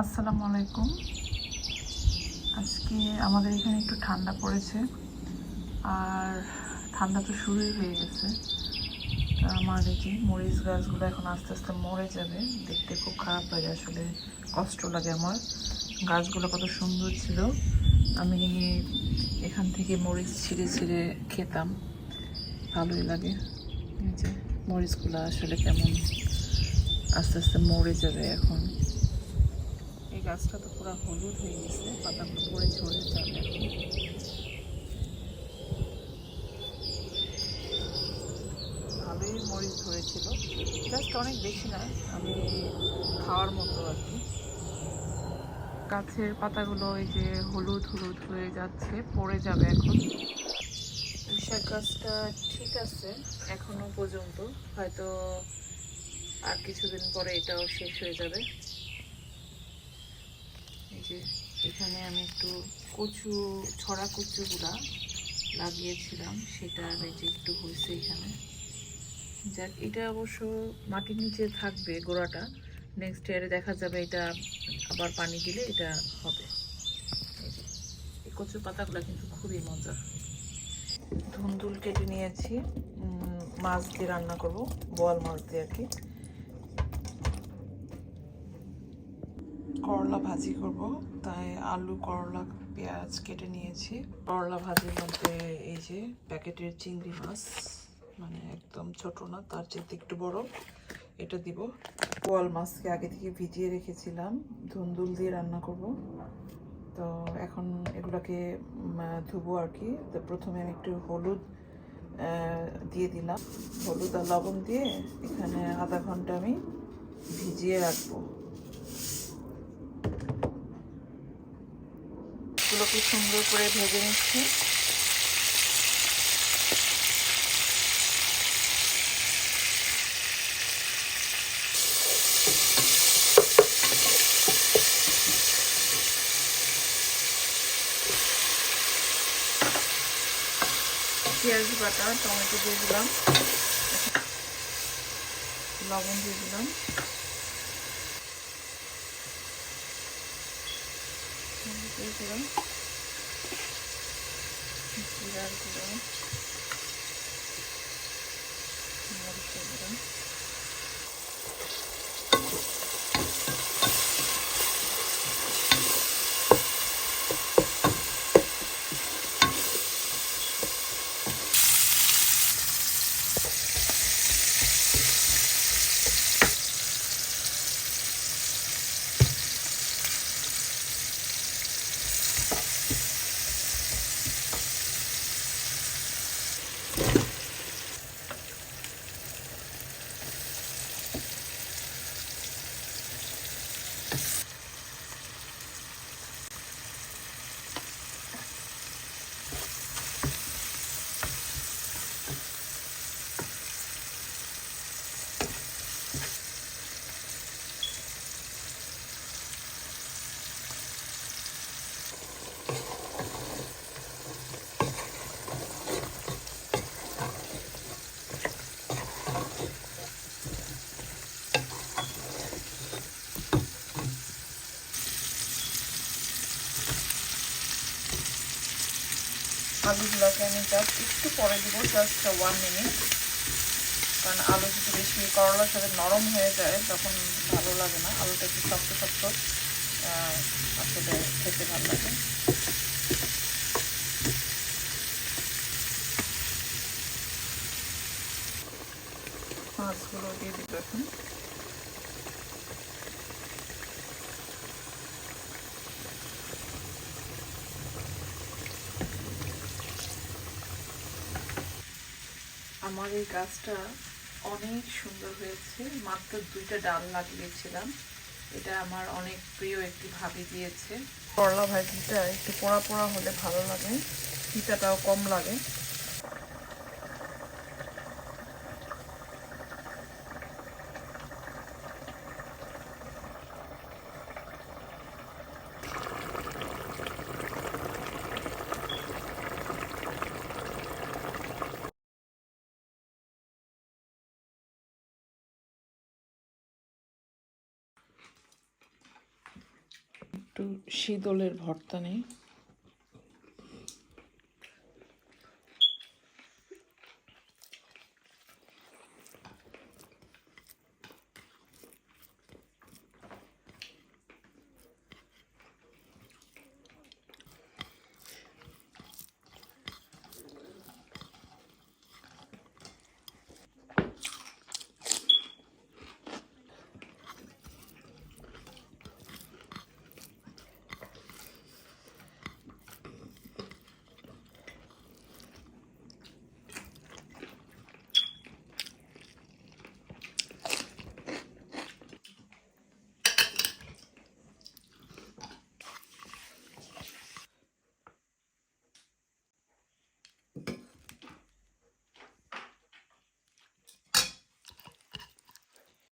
আসসালামু আলাইকুম। আজকে আমাদের এখানে একটু ঠান্ডা পড়েছে। আর ঠান্ডা তো শুরুই হয়ে গেছে। আমার দেখি মরিচ গাছগুলো এখন আস্তে আস্তে মরে যাবে। দেখতে খুব খারাপ লাগে, আসলে কষ্ট লাগে আমার। গাছগুলো কত সুন্দর ছিল। আমি এখান থেকে মরিচ ছিঁড়ে ছিঁড়ে খেতাম। ভালোই লাগে। মরিচগুলো আসলে কেমন আস্তে আস্তে মরে যাবে এখন। গাছটা তো পুরো হলুদ হয়ে গেছে, পাতাগুলো পরে ঝরে যাবে। ভালোই মরিচ ধরেছিল। জাস্ট অনেক বেশি না, আমি খাওয়ার মতো আর কি। গাছের পাতাগুলো এই যে হলুদ হলুদ হয়ে যাচ্ছে, পড়ে যাবে এখন। পুঁইশাক গাছটা ঠিক আছে, এখনও পর্যন্ত। হয়তো আর কিছুদিন পরে এটাও শেষ হয়ে যাবে। যে এখানে আমি একটু কচু, ছড়া কচুগুলা লাগিয়েছিলাম। সেটা যে একটু হয়েছে এখানে। যাক, এটা অবশ্য মাটির নিচে থাকবে গোড়াটা। নেক্সট ইয়ারে দেখা যাবে এটা আবার পানি দিলে এটা হবে। এই কচু পাতাগুলো কিন্তু খুবই মজা ধুন্দুল কেটে নিয়েছি। মাছ দিয়ে রান্না করব, বোয়াল মাছ দিয়ে আর কি। করলা ভাজি করব। তাই আলু, করলা, পেঁয়াজ কেটে নিয়েছি। করলা ভাজির মধ্যে এই যে প্যাকেটের চিংড়ি মাছ মানে একদম ছোট না, তার চেয়ে একটু বড়, এটা দিব। বোয়াল মাছকে আগে থেকে ভিজিয়ে রেখেছিলাম, ধুন্দুল দিয়ে রান্না করব। তো এখন এগুলোকে ধুবো আর কি। তো প্রথমে আমি একটু হলুদ দিয়ে দিলাম। হলুদ আর লবণ দিয়ে এখানে আধা ঘণ্টা আমি ভিজিয়ে রাখব। এগুলোকে সুন্দর করে ভেজে নিচ্ছি। পেঁয়াজ বাটা টমেটো দিয়ে দিলাম। লবণ দিয়ে দিলাম। হলুদ দিয়ে দিলাম জিরার গুঁড়ো আলুগুলোকে আমি জাস্ট একটু পরে দিব জাস্ট ওয়ান মিনিট কারণ আলু যদি বেশি করলার সাথে নরম হয়ে যায়, তখন ভালো লাগে না। আলুটা একটু শক্ত শক্ত আসলে খেতে ভালো লাগে। মাছগুলো দিয়ে দিব এখন। আমার এই গাছটা অনেক সুন্দর হয়েছে। মাত্র দুইটা ডাল লাগিয়েছিলাম। এটা আমার অনেক প্রিয় একটি ভাবি দিয়েছে। করলা ভাজিটা একটু পোড়া পোড়া হলে ভালো লাগে। পিতাটাও কম লাগে। একটু শীতলের ভর্তা নেই।